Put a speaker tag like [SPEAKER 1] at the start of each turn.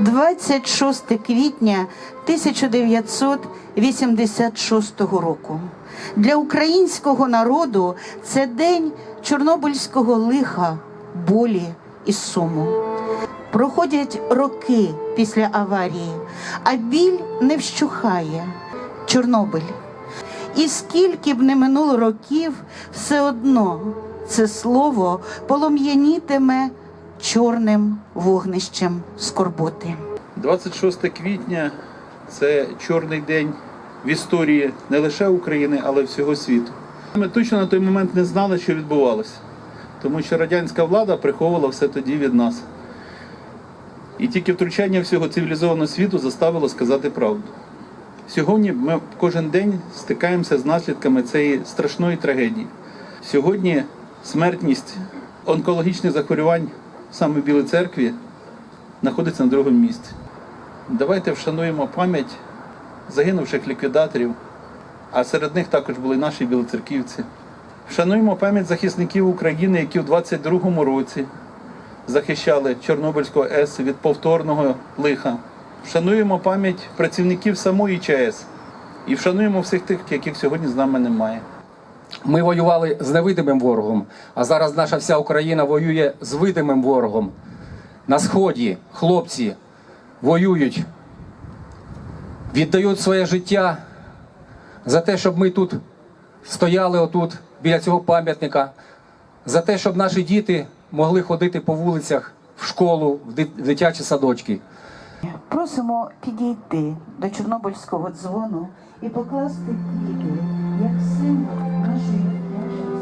[SPEAKER 1] 26 квітня 1986 року. Для українського народу це день чорнобильського лиха, болі і суму. Проходять роки після аварії, а біль не вщухає. Чорнобиль. І скільки б не минуло років, все одно це слово полум'янітиме чорним вогнищем скорботи.
[SPEAKER 2] 26 квітня це чорний день в історії не лише України, але й всього світу. Ми точно на той момент не знали, що відбувалося, тому що радянська влада приховувала все тоді від нас. І тільки втручання всього цивілізованого світу заставило сказати правду. Сьогодні ми кожен день стикаємося з наслідками цієї страшної трагедії. Сьогодні смертність онкологічних захворювань саме в церкві знаходиться на другому місці. Давайте вшануємо пам'ять загинувших ліквідаторів, а серед них також були наші білоцерківці. Вшануємо пам'ять захисників України, які в 22-му році захищали Чорнобильську АЕС від повторного лиха. Вшануємо пам'ять працівників самої ЧАЕС і вшануємо всіх тих, яких сьогодні з нами немає.
[SPEAKER 3] Ми воювали з невидимим ворогом, а зараз наша вся Україна воює з видимим ворогом. На сході хлопці воюють, віддають своє життя за те, щоб ми тут стояли отут біля цього пам'ятника, за те, щоб наші діти могли ходити по вулицях в школу, в дитячі садочки.
[SPEAKER 1] Просимо підійти до Чорнобильського дзвону і покласти квіти як символ нашої.